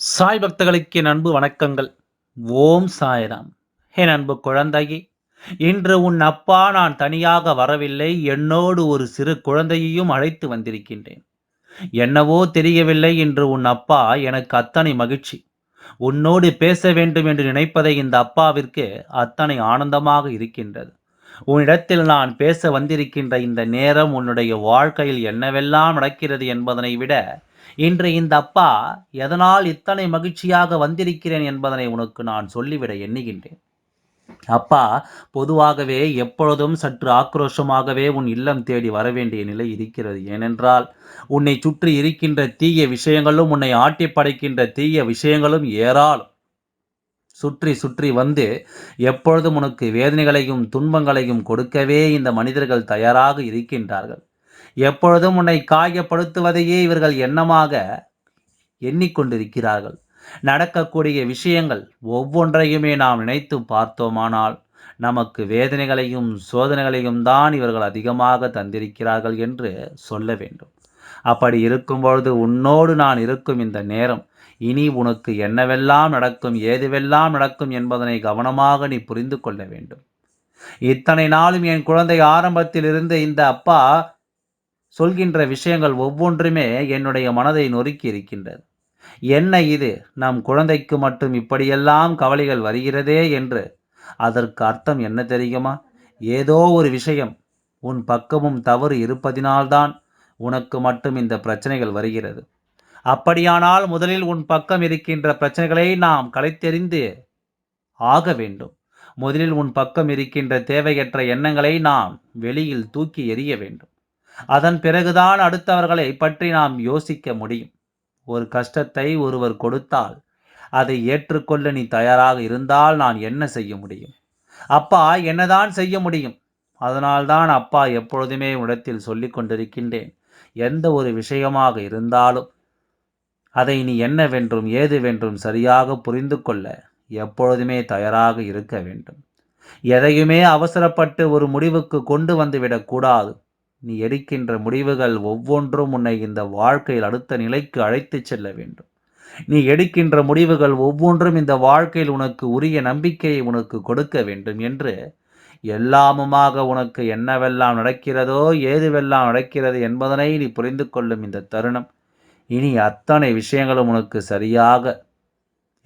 சாய் பக்தர்களுக்கு என் அன்பு வணக்கங்கள். ஓம் சாய்ராம். என் அன்பு குழந்தையே இன்று உன் அப்பா நான் தனியாக வரவில்லை என்னோடு ஒரு சிறு குழந்தையையும் அழைத்து வந்திருக்கின்றேன். என்னவோ தெரியவில்லை இன்று உன் அப்பா எனக்கு அத்தனை மகிழ்ச்சி. உன்னோடு பேச வேண்டும் என்று நினைப்பதை இந்த அப்பாவிற்கு அத்தனை ஆனந்தமாக இருக்கின்றது. உன்னிடத்தில் நான் பேச வந்திருக்கின்ற இந்த நேரம் உன்னுடைய வாழ்க்கையில் என்னவெல்லாம் நடக்கிறது என்பதனை விட இன்று இந்த அப்பா எதனால் இத்தனை மகிழ்ச்சியாக வந்திருக்கிறேன் என்பதனை உனக்கு நான் சொல்லிவிட எண்ணுகின்றேன். அப்பா பொதுவாகவே எப்பொழுதும் சற்று ஆக்ரோஷமாகவே உன் இல்லம் தேடி வர வேண்டிய நிலை இருக்கிறது. ஏனென்றால் உன்னை சுற்றி இருக்கின்ற தீய விஷயங்களும் உன்னை ஆட்டி படைக்கின்ற தீய விஷயங்களும் ஏராளம். சுற்றி சுற்றி வந்து எப்பொழுதும் உனக்கு வேதனைகளையும் துன்பங்களையும் கொடுக்கவே இந்த மனிதர்கள் தயாராக இருக்கின்றார்கள். எப்பொழுதும் உன்னை காயப்படுத்துவதையே இவர்கள் எண்ணமாக எண்ணிக்கொண்டிருக்கிறார்கள். நடக்கக்கூடிய விஷயங்கள் ஒவ்வொன்றையுமே நாம் நினைத்து பார்த்தோமானால் நமக்கு வேதனைகளையும் சோதனைகளையும் தான் இவர்கள் அதிகமாக தந்திருக்கிறார்கள் என்று சொல்ல வேண்டும். அப்படி இருக்கும்பொழுது உன்னோடு நான் இருக்கும் இந்த நேரம் இனி உனக்கு என்னவெல்லாம் நடக்கும் ஏதுவெல்லாம் நடக்கும் என்பதனை கவனமாக நீ புரிந்து கொள்ள வேண்டும். இத்தனை நாளும் என் குழந்தை ஆரம்பத்தில் இருந்து இந்த அப்பா சொல்கின்ற விஷயங்கள் ஒவ்வொன்றுமே என்னுடைய மனதை நொறுக்கி இருக்கின்றது. என்ன இது? நம் குழந்தைக்கு மட்டும் இப்படியெல்லாம் கவலைகள் வருகிறதே என்று அதற்கு அர்த்தம் என்ன தெரியுமா? ஏதோ ஒரு விஷயம் உன் பக்கமும் தவறு இருப்பதினால்தான் உனக்கு மட்டும் இந்த பிரச்சனைகள் வருகிறது. அப்படியானால் முதலில் உன் பக்கம் இருக்கின்ற பிரச்சனைகளை நாம் கலைத்தெறிந்து ஆக வேண்டும். முதலில் உன் பக்கம் இருக்கின்ற தேவையற்ற எண்ணங்களை நாம் வெளியில் தூக்கி எறிய வேண்டும். அதன் பிறகுதான் அடுத்தவர்களை பற்றி நாம் யோசிக்க முடியும். ஒரு கஷ்டத்தை ஒருவர் கொடுத்தால் அதை ஏற்றுக்கொள்ள நீ தயாராக இருந்தால் நான் என்ன செய்ய முடியும்? அப்பா என்னதான் செய்ய முடியும்? அதனால்தான் அப்பா எப்பொழுதுமே இடத்தில் சொல்லி கொண்டிருக்கின்றேன். எந்த ஒரு விஷயமாக இருந்தாலும் அதை நீ என்னவென்றும் ஏதுவென்றும் சரியாக புரிந்து கொள்ள எப்பொழுதுமே தயாராக இருக்க வேண்டும். எதையுமே அவசரப்பட்டு ஒரு முடிவுக்கு கொண்டு வந்து விடக்கூடாது நீ எடுக்கின்ற முடிவுகள் ஒவ்வொன்றும் உன்னை இந்த வாழ்க்கையில் அடுத்த நிலைக்கு அழைத்துச் செல்ல வேண்டும். நீ எடுக்கின்ற முடிவுகள் ஒவ்வொன்றும் இந்த வாழ்க்கையில் உனக்கு உரிய நம்பிக்கையை உனக்கு கொடுக்க வேண்டும் என்று எல்லாமுமாக உனக்கு என்னவெல்லாம் நடக்கிறதோ ஏதுவெல்லாம் நடக்கிறது என்பதனை நீ புரிந்து கொள்ளும் இந்த தருணம். இனி அத்தனை விஷயங்களும் உனக்கு சரியாக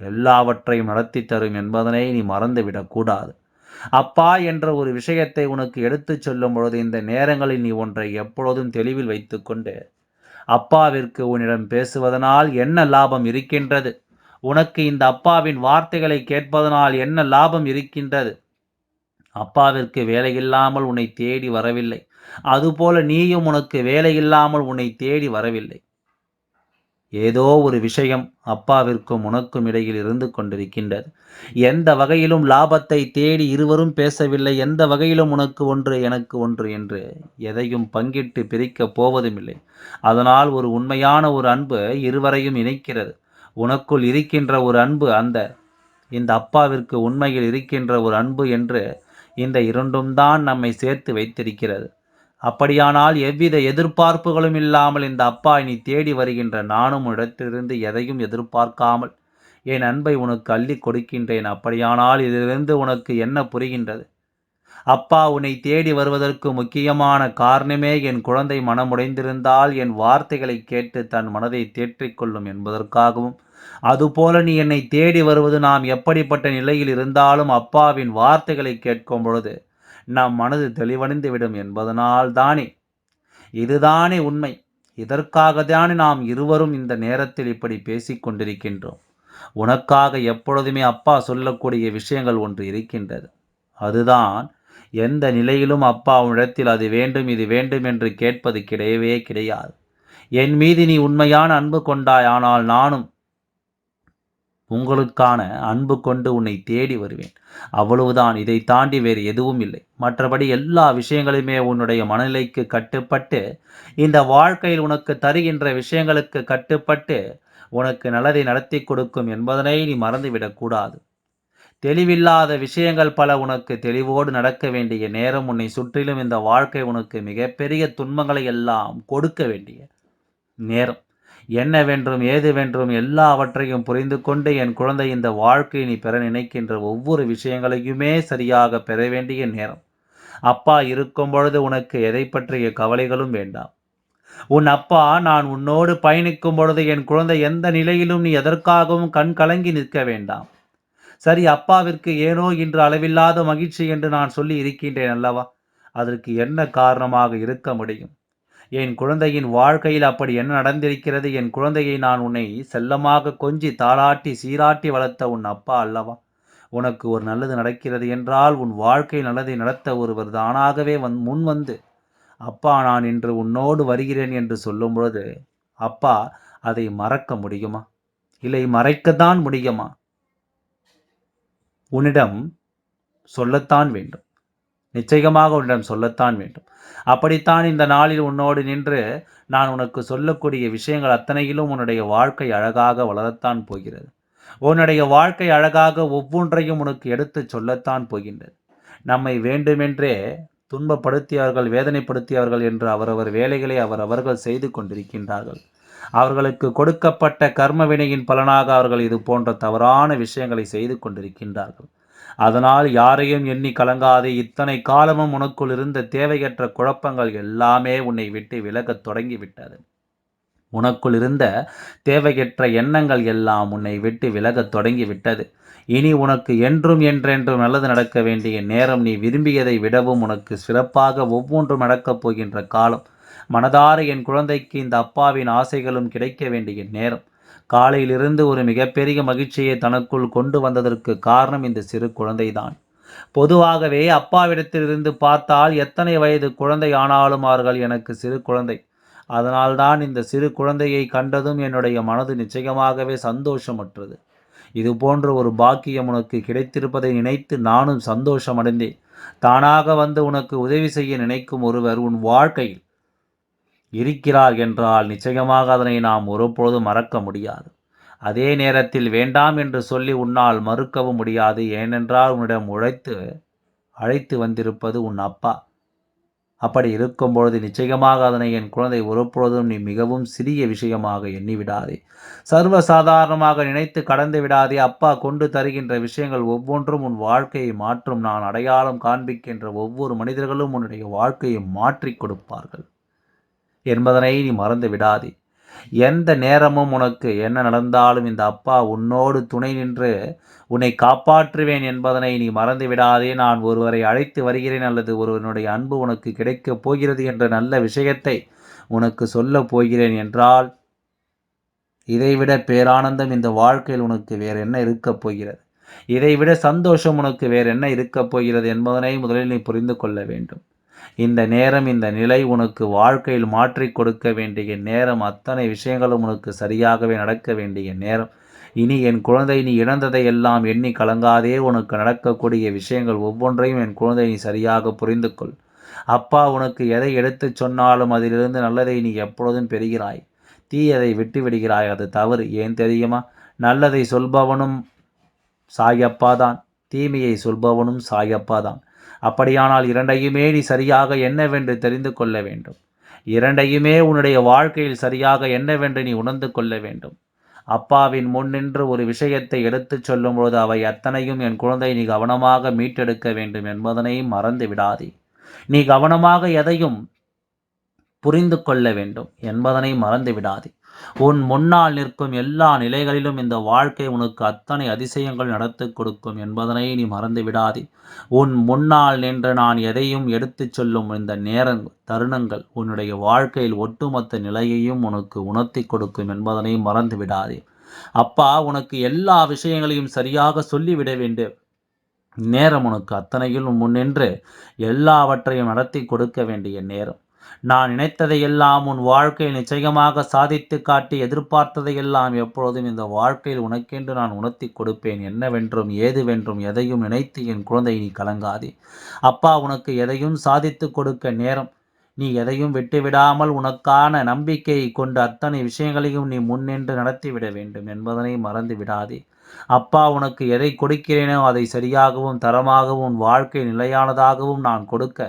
எல்லாவற்றையும் நடத்தி தரும் என்பதனை நீ மறந்துவிடக்கூடாது அப்பா என்ற ஒரு விஷயத்தை உனக்கு எடுத்துச் சொல்லும் பொழுது இந்த நேரங்களில் நீ ஒன்றை எப்பொழுதும் தெளிவில் வைத்துக்கொண்டு அப்பாவிற்கு உன்னிடம் பேசுவதனால் என்ன லாபம் இருக்கின்றது? உனக்கு இந்த அப்பாவின் வார்த்தைகளை கேட்பதனால் என்ன லாபம் இருக்கின்றது? அப்பாவிற்கு வேலை இல்லாமல் உன்னை தேடி வரவில்லை. அதுபோல நீயும் உனக்கு வேலையில்லாமல் உன்னை தேடி வரவில்லை. ஏதோ ஒரு விஷயம் அப்பாவிற்கும் உனக்கும் இடையில் இருந்து கொண்டிருக்கின்றது. எந்த வகையிலும் லாபத்தை தேடி இருவரும் பேசவில்லை. எந்த வகையிலும் உனக்கு ஒன்று எனக்கு ஒன்று என்று எதையும் பங்கிட்டு பிரிக்கப் போவதும் இல்லை அதனால் ஒரு உண்மையான ஒரு அன்பு இருவரையும் இணைக்கிறது. உனக்குள் இருக்கின்ற ஒரு அன்பு அந்த இந்த அப்பாவிற்கு உண்மையில் இருக்கின்ற ஒரு அன்பு என்று இந்த இரண்டும் தான் நம்மை சேர்த்து வைத்திருக்கிறது. அப்படியானால் எவ்வித எதிர்பார்ப்புகளும் இல்லாமல் இந்த அப்பா நீ தேடி வருகின்ற நானும் இடத்திலிருந்து எதையும் எதிர்பார்க்காமல் என் அன்பை உனக்கு அள்ளி கொடுக்கின்றேன். அப்படியானால் இதிலிருந்து உனக்கு என்ன புரிகின்றது? அப்பா உன்னை தேடி வருவதற்கு முக்கியமான காரணமே என் குழந்தை மனமுடைந்திருந்தால் என் வார்த்தைகளை கேட்டு தன் மனதை தேற்றிக்கொள்ளும் என்பதற்காகவும் அதுபோல நீ என்னை தேடி வருவது நாம் எப்படிப்பட்ட நிலையில் இருந்தாலும் அப்பாவின் வார்த்தைகளை கேட்கும் பொழுது நம் மனது தெளிவடைந்து விடும் என்பதனால் தானே இதுதானே உண்மை. இதற்காகத்தானே நாம் இருவரும் இந்த நேரத்தில் இப்படி பேசிக் கொண்டிருக்கின்றோம். உனக்காக எப்பொழுதுமே அப்பா சொல்லக்கூடிய விஷயங்கள் ஒன்று இருக்கின்றது. அதுதான் எந்த நிலையிலும் அப்பா உன்னிடத்தில் அது வேண்டும் இது வேண்டும் என்று கேட்பது கிடையவே கிடையாது. என் மீது நீ உண்மையான அன்பு கொண்டாய் ஆனால் நானும் உங்களுக்கான அன்பு கொண்டு உன்னை தேடி வருவேன். அவ்வளவுதான். இதை தாண்டி வேறு எதுவும் இல்லை. மற்றபடி எல்லா விஷயங்களுமே உன்னுடைய மனநிலைக்கு கட்டுப்பட்டு இந்த வாழ்க்கையில் உனக்கு தருகின்ற விஷயங்களுக்கு கட்டுப்பட்டு உனக்கு நல்லதை நடத்தி கொடுக்கும் என்பதனை நீ மறந்துவிடக்கூடாது தெளிவில்லாத விஷயங்கள் பல உனக்கு தெளிவோடு நடக்க வேண்டிய நேரம் உன்னை சுற்றிலும் இந்த வாழ்க்கை உனக்கு மிகப்பெரிய துன்பங்களை எல்லாம் கொடுக்க வேண்டிய நேரம். என்னவென்றும் ஏதுவென்றும் எல்லாவற்றையும் புரிந்து கொண்டு என் குழந்தை இந்த வாழ்க்கையை நீ பெற நினைக்கின்ற ஒவ்வொரு விஷயங்களையுமே சரியாக பெற வேண்டிய நேரம். அப்பா இருக்கும் பொழுது உனக்கு எதை பற்றிய கவலைகளும் வேண்டாம். உன் அப்பா நான் உன்னோடு பயணிக்கும் பொழுது என் குழந்தை எந்த நிலையிலும் நீ எதற்காகவும் கண் கலங்கி நிற்க வேண்டாம். சரி அப்பாவிற்கு ஏனோ இன்று அளவில்லாத மகிழ்ச்சி என்று நான் சொல்லி இருக்கின்றேன் அல்லவா? அதற்கு என்ன காரணமாக இருக்க முடியும்? என் குழந்தையின் வாழ்க்கையில் அப்படி என்ன நடந்திருக்கிறது? என் குழந்தையை நான் உன்னை செல்லமாக கொஞ்சி தாளாட்டி சீராட்டி வளர்த்த உன் அப்பா அல்லவா? உனக்கு ஒரு நல்லது நடக்கிறது என்றால் உன் வாழ்க்கை நல்லதை நடத்த ஒருவர் தானாகவே வந் முன் வந்து அப்பா நான் இன்று உன்னோடு வருகிறேன் என்று சொல்லும் பொழுது அப்பா அதை மறக்க முடியுமா? இல்லை மறைக்கத்தான் முடியுமா? உன்னிடம் சொல்லத்தான் வேண்டும். நிச்சயமாக உன்னிடம் சொல்லத்தான் வேண்டும். அப்படித்தான் இந்த நாளில் உன்னோடு நின்று நான் உனக்கு சொல்லக்கூடிய விஷயங்கள் அத்தனையிலும் உன்னுடைய வாழ்க்கை அழகாக வளரத்தான் போகிறது. உன்னுடைய வாழ்க்கை அழகாக ஒவ்வொன்றையும் உனக்கு எடுத்துச் சொல்லத்தான் போகின்றது. நம்மை வேண்டுமென்றே துன்பப்படுத்தியவர்கள் வேதனைப்படுத்தியவர்கள் என்று அவரவர் வேலைகளை அவரவர்கள் செய்து கொண்டிருக்கின்றார்கள். அவர்களுக்கு கொடுக்கப்பட்ட கர்ம வினையின் பலனாக அவர்கள் இது போன்ற தவறான விஷயங்களை செய்து கொண்டிருக்கின்றார்கள். அதனால் யாரையும் எண்ணி கலங்காதே. இத்தனை காலமும் உனக்குள் இருந்த தேவையற்ற குழப்பங்கள் எல்லாமே உன்னை விட்டு விலகத் தொடங்கிவிட்டது. உனக்குள் இருந்த தேவையற்ற எண்ணங்கள் எல்லாம் உன்னை விட்டு விலகத் தொடங்கிவிட்டது. இனி உனக்கு என்றும் என்றென்றும் நல்லது நடக்க வேண்டிய நேரம் நீ விரும்பியதை விடவும் உனக்கு சிறப்பாக ஒவ்வொன்றும் நடக்கப் போகின்ற காலம். மனதார என் குழந்தைக்கு இந்த அப்பாவின் ஆசைகளும் கிடைக்க வேண்டிய நேரம். காலையிலிருந்து ஒரு மிகப்பெரிய மகிழ்ச்சியை தனக்குள் கொண்டு வந்ததற்கு காரணம் இந்த சிறு குழந்தைதான். பொதுவாகவே அப்பாவிடத்திலிருந்து பார்த்தால் எத்தனை வயது குழந்தை ஆனாலும் அவர்கள் எனக்கு சிறு குழந்தை. அதனால்தான் இந்த சிறு குழந்தையை கண்டதும் என்னுடைய மனது நிச்சயமாகவே சந்தோஷமற்றது. இது போன்ற ஒரு பாக்கியம் உனக்கு கிடைத்திருப்பதை நினைத்து நானும் சந்தோஷமடைந்தேன். தானாக வந்து உனக்கு உதவி செய்ய நினைக்கும் ஒருவர் உன் வாழ்க்கையில் இருக்கிறார் என்றால் நிச்சயமாக அதனை நாம் ஒருபொழுதும் மறக்க முடியாது. அதே நேரத்தில் வேண்டாம் என்று சொல்லி உன்னால் மறுக்கவும் முடியாது. ஏனென்றால் உன்னிடம் உழைத்து அழைத்து வந்திருப்பது உன் அப்பா. அப்படி இருக்கும்பொழுது நிச்சயமாக அதனை என் குழந்தை ஒருபொழுதும் நீ மிகவும் சிறிய விஷயமாக எண்ணிவிடாதே. சர்வ சாதாரணமாக நினைத்து கடந்து விடாதே. அப்பா கொண்டு தருகின்ற விஷயங்கள் ஒவ்வொன்றும் உன் வாழ்க்கையை மாற்றும். நான் அடையாளம் காண்பிக்கின்ற ஒவ்வொரு மனிதர்களும் உன்னுடைய வாழ்க்கையை மாற்றி கொடுப்பார்கள். என்பதனை நீ மறந்து விடாதே. எந்த நேரமும் உனக்கு என்ன நடந்தாலும் இந்த அப்பா உன்னோடு துணை நின்று உன்னை காப்பாற்றுவேன் என்பதனை நீ மறந்து விடாதே. நான் ஒருவரை அழைத்து வருகிறேன் அல்லது ஒருவனுடைய அன்பு உனக்கு கிடைக்கப் போகிறது என்ற நல்ல விஷயத்தை உனக்கு சொல்லப் போகிறேன் என்றால் இதைவிட பேரானந்தம் இந்த வாழ்க்கையில் உனக்கு வேறு என்ன இருக்கப் போகிறது? இதைவிட சந்தோஷம் உனக்கு வேறு என்ன இருக்கப் போகிறது என்பதனை முதலில் நீ புரிந்து கொள்ள வேண்டும். இந்த நேரம் இந்த நிலை உனக்கு வாழ்க்கையில் மாற்றி கொடுக்க வேண்டிய நேரம் அத்தனை விஷயங்களும் உனக்கு சரியாகவே நடக்க வேண்டிய நேரம். இனி என் குழந்தை நீ இழந்ததை எல்லாம் எண்ணி கலங்காதே உனக்கு நடக்கக்கூடிய விஷயங்கள் ஒவ்வொன்றையும் என் குழந்தை நீ சரியாக புரிந்து கொள் அப்பா உனக்கு எதை எடுத்துச் சொன்னாலும் அதிலிருந்து நல்லதை நீ எப்பொழுதும் பெறுகிறாய். தீயதை விட்டு விடுகிறாய் அது தவறு. ஏன் தெரியுமா? நல்லதை சொல்பவனும் சாயப்பா தான் தீமையை சொல்பவனும் சாயப்பா தான் அப்படியானால் இரண்டையுமே நீ சரியாக என்னவென்று தெரிந்து கொள்ள வேண்டும். இரண்டையுமே உன்னுடைய வாழ்க்கையில் சரியாக என்னவென்று நீ உணர்ந்து கொள்ள வேண்டும். அப்பாவின் முன்னின்று ஒரு விஷயத்தை எடுத்துச் சொல்லும்போது அவை அத்தனையும் என் குழந்தை நீ கவனமாக மீட்டெடுக்க வேண்டும் என்பதனை மறந்து விடாதே. நீ கவனமாக எதையும் புரிந்து கொள்ள வேண்டும் என்பதனை மறந்து விடாதே. உன் முன்னால் நிற்கும் எல்லா நிலைகளிலும் இந்த வாழ்க்கை உனக்கு அத்தனை அதிசயங்கள் நடத்து கொடுக்கும் என்பதனை நீ மறந்து விடாதே. உன் முன்னால் நின்று நான் எதையும் எடுத்துச் சொல்லும் இந்த நேரங்கள் தருணங்கள் உன்னுடைய வாழ்க்கையில் ஒட்டுமொத்த நிலையையும் உனக்கு உணர்த்தி கொடுக்கும் என்பதனை மறந்து விடாதே. அப்பா உனக்கு எல்லா விஷயங்களையும் சரியாக சொல்லிவிட வேண்டும். நேரம் உனக்கு அத்தனையிலும் முன்னின்று எல்லாவற்றையும் நடத்தி கொடுக்க வேண்டிய நேரம். நான் நினைத்ததையெல்லாம் உன் வாழ்க்கையில் நிச்சயமாக சாதித்து காட்டி எதிர்பார்த்ததையெல்லாம் எப்பொழுதும் இந்த வாழ்க்கையில் உனக்கென்று நான் உணர்த்தி கொடுப்பேன். என்னவென்றும் ஏதுவென்றும் எதையும் நினைத்து என் குழந்தை நீ கலங்காதே. அப்பா உனக்கு எதையும் சாதித்து கொடுக்க நேரம். நீ எதையும் விட்டுவிடாமல் உனக்கான நம்பிக்கையை கொண்டு அத்தனை விஷயங்களையும் நீ முன்னின்று நடத்திவிட வேண்டும் என்பதனை மறந்து விடாதே. அப்பா உனக்கு எதை கொடுக்கிறேனோ அதை சரியாகவும் தரமாகவும் வாழ்க்கை நிலையானதாகவும் நான் கொடுக்க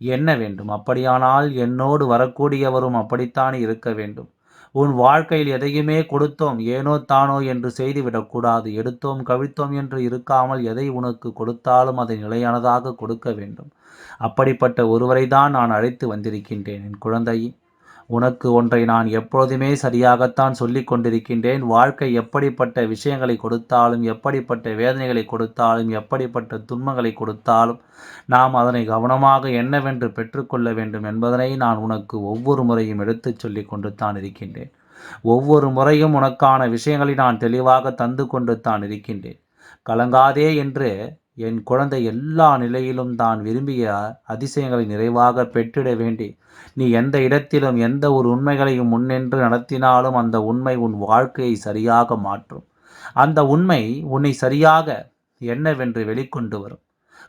என்ன வேண்டும்? அப்படியானால் என்னோடு வரக்கூடியவரும் அப்படித்தான் இருக்க வேண்டும். உன் வாழ்க்கையில் எதையுமே கொடுத்தோம் ஏனோ தானோ என்று செய்துவிடக்கூடாது எடுத்தோம் கவிழ்த்தோம் என்று இருக்காமல் எதை உனக்கு கொடுத்தாலும் அதை நிலையானதாக கொடுக்க வேண்டும். அப்படிப்பட்ட ஒருவரை தான் நான் அழைத்து வந்திருக்கின்றேன் என் குழந்தையை. உனக்கு ஒன்றை நான் எப்பொழுதுமே சரியாகத்தான் சொல்லிக் கொண்டிருக்கின்றேன். வாழ்க்கை எப்படிப்பட்ட விஷயங்களை கொடுத்தாலும் எப்படிப்பட்ட வேதனைகளை கொடுத்தாலும் எப்படிப்பட்ட துன்பங்களை கொடுத்தாலும் நாம் அதனை கவனமாக என்னவென்று பெற்றுக்கொள்ள வேண்டும் என்பதனை நான் உனக்கு ஒவ்வொரு முறையும் எடுத்துச் சொல்லி கொண்டு தான் இருக்கின்றேன். ஒவ்வொரு முறையும் உனக்கான விஷயங்களை நான் தெளிவாக தந்து கொண்டு தான் இருக்கின்றேன். கலங்காதே என்று என் குழந்தை எல்லா நிலையிலும் தான் விரும்பிய அதிசயங்களை நிறைவாக பெற்றிட வேண்டி நீ எந்த இடத்திலும் எந்த ஒரு உண்மைகளையும் முன்னின்று நடத்தினாலும் அந்த உண்மை உன் வாழ்க்கையை சரியாக மாற்றும். அந்த உண்மை உன்னை சரியாக என்னவென்று வெளிக்கொண்டு வரும்.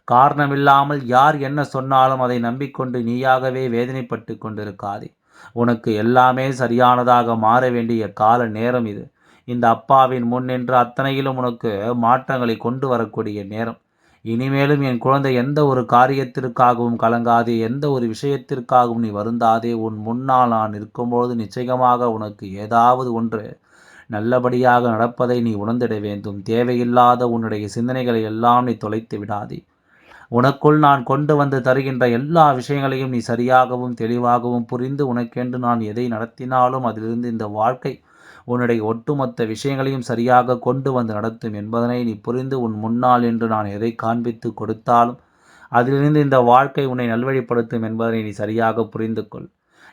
காரணமில்லாமல் யார் என்ன சொன்னாலும் அதை நம்பிக்கொண்டு நீயாகவே வேதனைப்பட்டு கொண்டிருக்காதே. உனக்கு எல்லாமே சரியானதாக மாற வேண்டிய கால நேரம் இது. இந்த அப்பாவின் முன் நின்று அத்தனையிலும் உனக்கு மாற்றங்களை கொண்டு வரக்கூடிய நேரம். இனிமேலும் என் குழந்தை எந்த ஒரு காரியத்திற்காகவும் கலங்காதே எந்த ஒரு விஷயத்திற்காகவும் நீ வருந்தாதே. உன் முன்னால் நான் இருக்கும்போது நிச்சயமாக உனக்கு ஏதாவது ஒன்று நல்லபடியாக நடப்பதை நீ உணர்ந்திட வேண்டும். தேவையில்லாத உன்னுடைய சிந்தனைகளை எல்லாம் நீ தொலைத்து விடாதே. உனக்குள் நான் கொண்டு வந்து தருகின்ற எல்லா விஷயங்களையும் நீ சரியாகவும் தெளிவாகவும் புரிந்து உனக்கென்று நான் எதை நடத்தினாலும் அதிலிருந்து இந்த வாழ்க்கை உன்னுடைய ஒட்டுமொத்த விஷயங்களையும் சரியாக கொண்டு வந்து நடத்தும் என்பதனை நீ புரிந்து உன் முன்னால் என்று நான் எதை காண்பித்து கொடுத்தாலும் அதிலிருந்து இந்த வாழ்க்கை உன்னை நல்வழிப்படுத்தும் என்பதனை நீ சரியாக புரிந்து கொள்.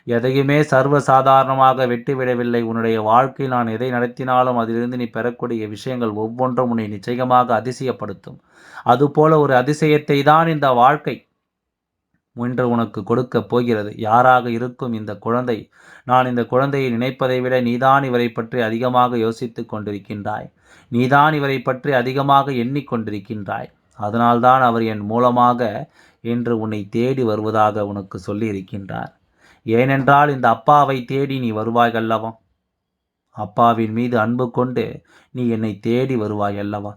எதையுமே சர்வ சாதாரணமாக வெட்டிவிடவில்லை. உன்னுடைய வாழ்க்கையில் நான் எதை நடத்தினாலும் அதிலிருந்து நீ பெறக்கூடிய விஷயங்கள் ஒவ்வொன்றும் உன்னை நிச்சயமாக அதிசயப்படுத்தும். அதுபோல ஒரு அதிசயத்தை தான் இந்த வாழ்க்கை இன்று உனக்கு கொடுக்கப் போகிறது. யாராக இருக்கும் இந்த குழந்தை? நான் இந்த குழந்தையை நினைப்பதை விட நீதான் இவரை பற்றி அதிகமாக யோசித்து கொண்டிருக்கின்றாய். நீதான் இவரை பற்றி அதிகமாக எண்ணிக்கொண்டிருக்கின்றாய் அதனால்தான் அவர் என் மூலமாக என்று உன்னை தேடி வருவதாக உனக்கு சொல்லியிருக்கின்றார். ஏனென்றால் இந்த அப்பாவை தேடி நீ வருவாய் அல்லவா அப்பாவின் மீது அன்பு கொண்டு நீ என்னை தேடி வருவாய் அல்லவா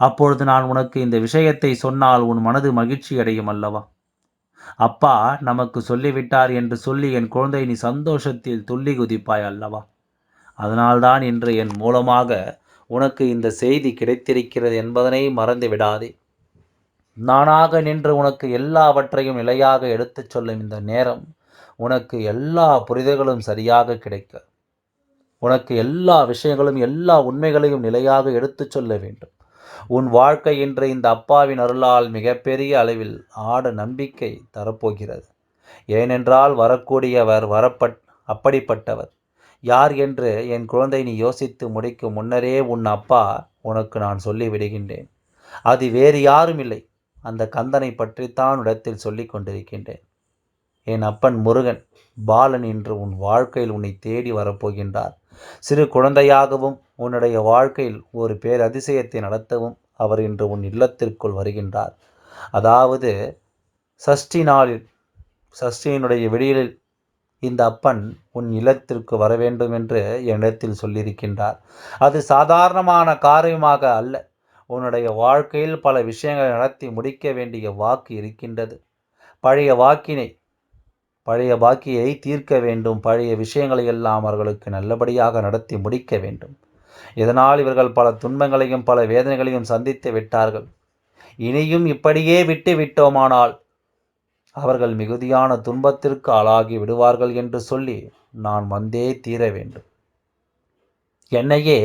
அப்பொழுது நான் உனக்கு இந்த விஷயத்தை சொன்னால் உன் மனது மகிழ்ச்சி அடையும் அல்லவா? அப்பா நமக்கு சொல்லிவிட்டார் என்று சொல்லி என் குழந்தை நீ சந்தோஷத்தில் துள்ளி குதிப்பாய் அல்லவா? அதனால்தான் இன்று என் மூலமாக உனக்கு இந்த செய்தி கிடைத்திருக்கிறது என்பதனை மறந்து விடாதே. நானாக நின்று உனக்கு எல்லாவற்றையும் நிலையாக எடுத்துச் சொல்லும் இந்த நேரம் உனக்கு எல்லா புரிதல்களும் சரியாக கிடைக்க. உனக்கு எல்லா விஷயங்களும் எல்லா உண்மைகளையும் நிலையாக எடுத்துச் சொல்ல வேண்டும். உன் வாழ்க்கை இன்று இந்த அப்பாவின் அருளால் மிகப்பெரிய அளவில் ஆட நம்பிக்கை தரப்போகிறது. ஏனென்றால் வரக்கூடியவர் வரப்பட் அப்படிப்பட்டவர். யார் என்று என் குழந்தை நீ யோசித்து முடிக்கும் முன்னரே உன் அப்பா உனக்கு நான் சொல்லி விடுகின்றேன். அது வேறு யாரும் இல்லை. அந்த கந்தனை பற்றித்தான் இடத்தில் சொல்லி கொண்டிருக்கின்றேன். என் அப்பன் முருகன் பாலன் இன்று உன் வாழ்க்கையில் உன்னை தேடி வரப்போகின்றார். சிறு குழந்தையாகவும் உன்னுடைய வாழ்க்கையில் ஒரு பேரதிசயத்தை நடத்தவும் அவர் இன்று உன் இல்லத்திற்குள் வருகின்றார். அதாவது சஷ்டி நாளில் சஷ்டியினுடைய வெளியில் இந்த அப்பன் உன் இல்லத்திற்கு வர வேண்டும் என்று என்னிடத்தில் சொல்லியிருக்கின்றார். அது சாதாரணமான காரியமாக அல்ல. உன்னுடைய வாழ்க்கையில் பல விஷயங்களை நடத்தி முடிக்க வேண்டிய வாக்கு இருக்கின்றது. பழைய வாக்கினை பழைய பாக்கியை தீர்க்க வேண்டும். பழைய விஷயங்களை எல்லாம் அவர்களுக்கு நல்லபடியாக நடத்தி முடிக்க வேண்டும். இதனால் இவர்கள் பல துன்பங்களையும் பல வேதனைகளையும் சந்தித்து விட்டார்கள். இனியும் இப்படியே விட்டு விட்டோமானால் அவர்கள் மிகுதியான துன்பத்திற்கு ஆளாகி விடுவார்கள் என்று சொல்லி நான் வந்தே தீர வேண்டும். என்னையே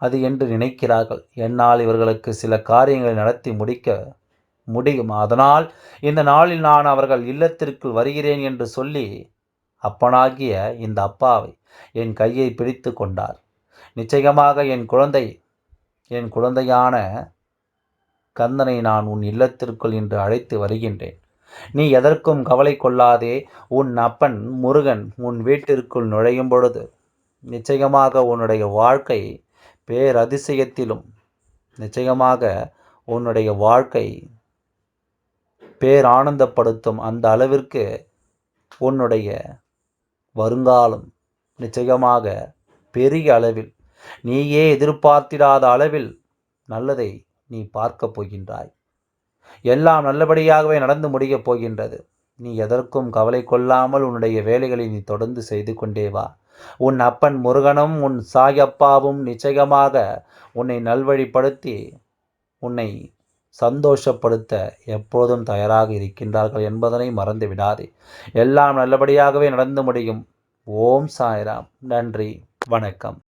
அது என்று நினைக்கிறார்கள். என்னால் இவர்களுக்கு சில காரியங்களை நடத்தி முடிக்க முடியும். அதனால் இந்த நாளில் நான் அவர்கள் இல்லத்திற்குள் வருகிறேன் என்று சொல்லி அப்பனாகிய இந்த அப்பாவை என் கையை பிடித்து கொண்டார். நிச்சயமாக என் குழந்தை என் குழந்தையான கந்தனை நான் உன் இல்லத்திற்குள் இன்று அழைத்து வருகின்றேன். நீ எதற்கும் கவலை கொள்ளாதே. உன் அப்பன் முருகன் உன் வீட்டிற்குள் நுழையும் பொழுது நிச்சயமாக உன்னுடைய வாழ்க்கை பேரதிசயத்திலும் நிச்சயமாக உன்னுடைய வாழ்க்கை பேரானந்தப்படுத்தும் அந்த அளவிற்கு உன்னுடைய வருங்காலம் நிச்சயமாக பெரிய அளவில் நீயே எதிர்பார்த்திடாத அளவில் நல்லதை நீ பார்க்கப் போகின்றாய். எல்லாம் நல்லபடியாகவே நடந்து முடியப் போகின்றது. நீ எதற்கும் கவலை கொள்ளாமல் உன்னுடைய வேலைகளை நீ தொடர்ந்து செய்து கொண்டே வா. உன் அப்பன் முருகனும் உன் சாயப்பாவும் நிச்சயமாக உன்னை நல்வழிப்படுத்தி உன்னை சந்தோஷப்படுத்த எப்போதும் தயாராக இருக்கின்றார்கள் என்பதனை மறந்து விடாதே. எல்லாம் நல்லபடியாகவே நடந்து முடியும். ஓம் சாய்ராம். நன்றி. வணக்கம்.